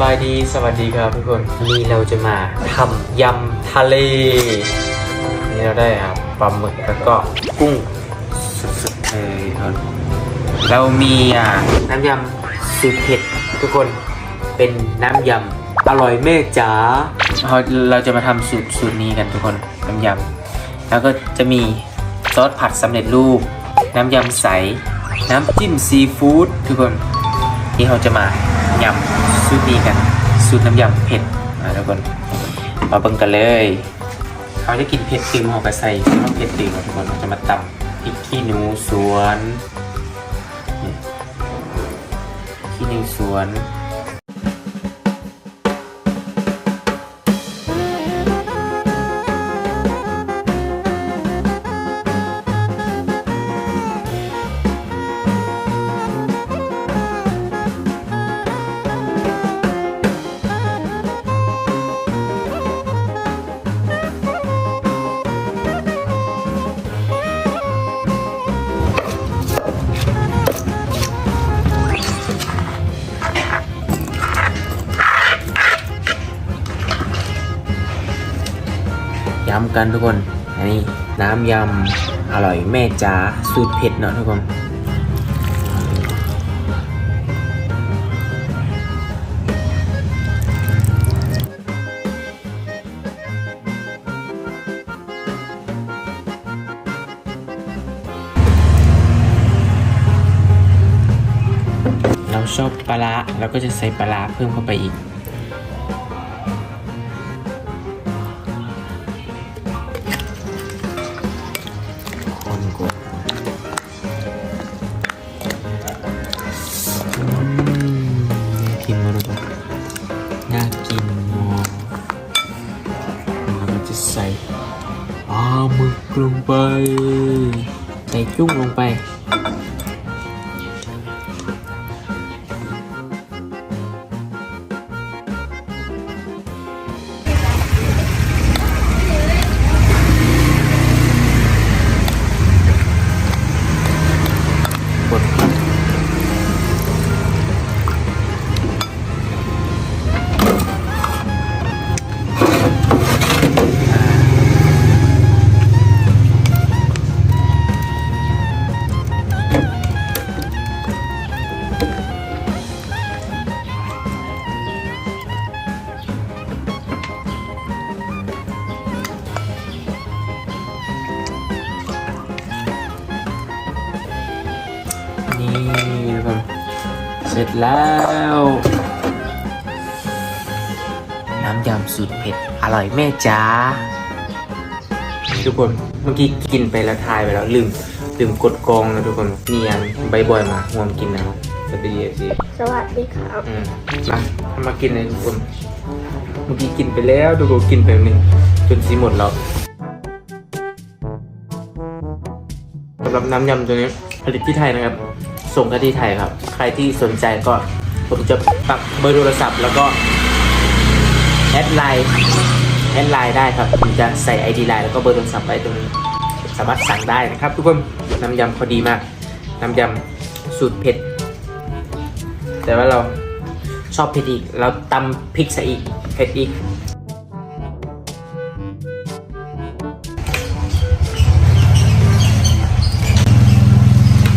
บายดีสวัสดีครับทุกคนวันนี้เราจะมาทำยำทะเล นี่เราได้ครับปลาหมึกแล้วก็กุ้งสุดๆเลยครับเรามีอ่าน้ำยำสูตรเผ็ดทุกคนเป็นน้ำยำอร่อยแม่จ๋าเราเราจะมาทำสูตรสูตรนี้กันทุกคนน้ำยำแล้วก็จะมีซอสผัดสำเร็จรูป น้ำยำใส น้ำจิ้มซีฟู้ดทุกคน นี่เราจะมายำ สูตรนี้กัน สูตรน้ำยำเผ็ดมาทุกคนมาเบิ่งกันเลย เขาจะกินเผ็ดตึงเราก็ใส่มะเผ็ดตึงทุกคนเราจะมาตำพริกขี้หนูสวนนี่ขี้หนูสวน ย้ำกันทุกคน อันนี้น้ำยำอร่อยแม่จ๋าสูตรเผ็ดเนาะทุกคนเราชอบปลาร้าเราก็จะใส่ปลาเพิ่มเข้าไปอีก กดอืมน่ากินมากเลยน่ากินมากแล้วก็จะใส่ปลาหมึกลงไป ใส่จุ้งลงไป ร็จแล้ว น้ำยำสูตรเผ็ด อร่อยแม่จ้าทุกคนเมื่อกี้กินไปแล้วทายไปแล้วลืมลืมกดกรองนะทุกคนนี่ยังใบบอยมาห่วมกินนะครับสวัสดีเอซีสวัสดีครับอืมมามากินเลยทุกคน เมื่อกี้กินไปแล้วทุกคนกินไปหนึ่งจนสีหมดแล้วสำหรับน้ำยำตัวนี้ผลิตที่ไทยนะครับ ส่งกันที่ไทยครับ ใครที่สนใจก็ผมจะปักเบอร์โทรศัพท์ แล้วก็แอดไลน์แอดไลน์ได้ครับผมจะใส่ ID ไลน์แล้วก็เบอร์โทรศัพท์ไว้ตรงนี้สามารถสั่งได้นะครับ ทุกคนน้ำยำพอดีมาก น้ำยำสูตรเผ็ด แต่ว่าเราชอบเผ็ดอีก เราตำพริกใส่อีกเผ็ดอีก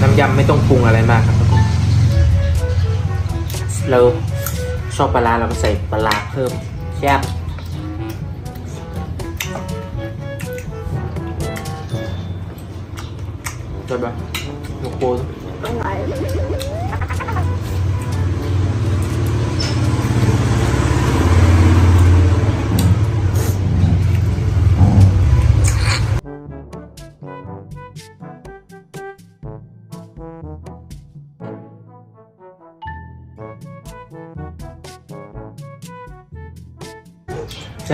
น้ำยำไม่ต้องปรุงอะไรมากครับทุกคนเราชอบปลาเราก็ใส่ปลาเพิ่มแซ่บจดปะหนูโคอะไรแซ่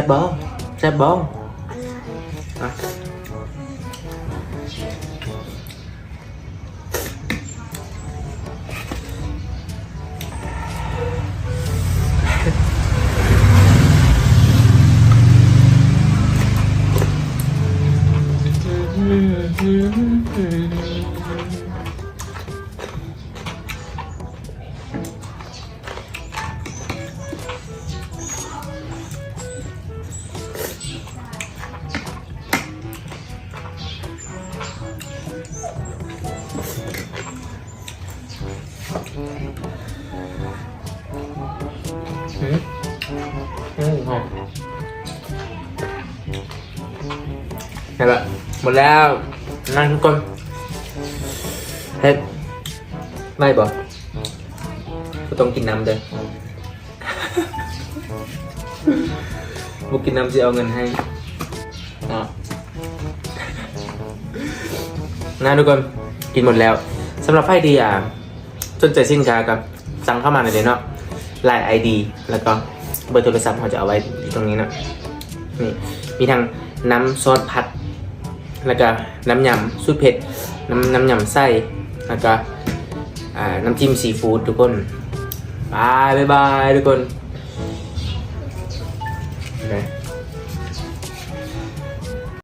บบ้แซ่บ อืมอืมหอมนี่แหละหมดแล้วนั่นทุกคนเฮ็ดไม่บอกก็ต้องกินน้ำเด้อบุกินน้ำจะเอาเงินให้อะ นะทุกคนกินหมดแล้วสำหรับไพ่ดีอะสนใจสินค้ากับสั่งเข้ามาในเดี๋ยวเนาะไลน์ไอดีแล้วก็เบอร์โทรศัพท์เราจะเอาไว้ที่ตรงนี้เนาะนี่มีทั้งน้ำซอสผัด แล้วก็น้ำยำสูตรเผ็ดน้ำน้ำยำไส้แล้วก็น้ำจิ้มซีฟู้ดทุกคนบายบายบายทุกคน Okay.